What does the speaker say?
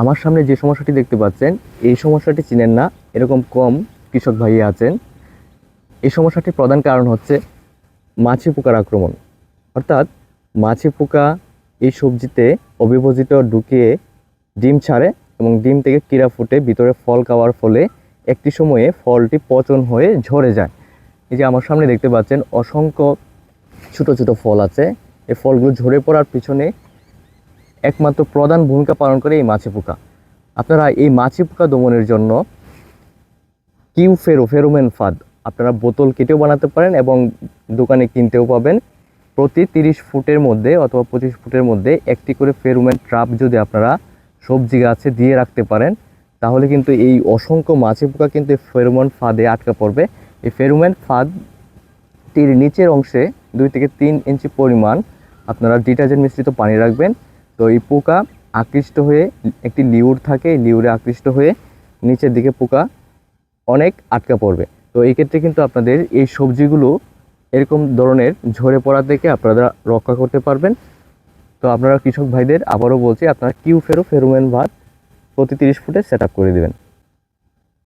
আমার সামনে যে সমস্যাটি দেখতে পাচ্ছেন, এই সমস্যাটি চিনেন না, এরকম কম কৃষক ভাই আছেন। এই সমস্যাটির প্রধান কারণ হচ্ছে মাছি পোকার আক্রমণ। অর্থাৎ মাছি পোকা এই সবজিতে অবিভাজিত ঢুকিয়ে ডিম ছাড়ে এবং ডিম থেকে কিরা ফুটে ভিতরে ফল খাওয়ার ফলে একটি সময়ে ফলটি পচন হয়ে ঝরে যায়। এই যে আমার সামনে দেখতে পাচ্ছেন, অসংখ্য ছোট ছোট ফল আছে। এই ফলগুলো ঝরে পড়ার পিছনে একমাত্র প্রধান ভূমিকা পালন করে এই মাছি পোকা। আপনারা এই মাছি পোকা দমনের জন্য কিউ ফেরো, ফেরোমেন ফাদ আপনারা বোতল কেটেও বানাতে পারেন এবং দোকানে কিনতেও পাবেন। প্রতি তিরিশ ফুটের মধ্যে অথবা পঁচিশ ফুটের মধ্যে একটি করে ফেরোমেন ট্রাপ যদি আপনারা সবজি গাছে দিয়ে রাখতে পারেন, তাহলে কিন্তু এই অসংখ্য মাছি পোকা কিন্তু ফেরোমন ফাঁদে আটকা পড়বে। এই ফেরোমেন ফাঁদটির নিচের অংশে দুই থেকে তিন ইঞ্চি পরিমাণ আপনারা ডিটারজেন্ট মিশ্রিত পানি রাখবেন। তো এই পোকা আকৃষ্ট হয়ে একটি লিউর থাকে লিউরে আকৃষ্ট হয়ে নিচের দিকে পোকা অনেক আটকা পড়বে। তো এই ক্ষেত্রে কিন্তু আপনাদের এই সবজিগুলো এরকম ধরনের ঝরে পড়া থেকে আপনারা রক্ষা করতে পারবেন। তো আপনারা কৃষক ভাইদের আবারও বলছি, আপনারা কিউ ফেরো ফেরোমেন ভাত প্রতি তিরিশ ফুটে সেট করে দেবেন।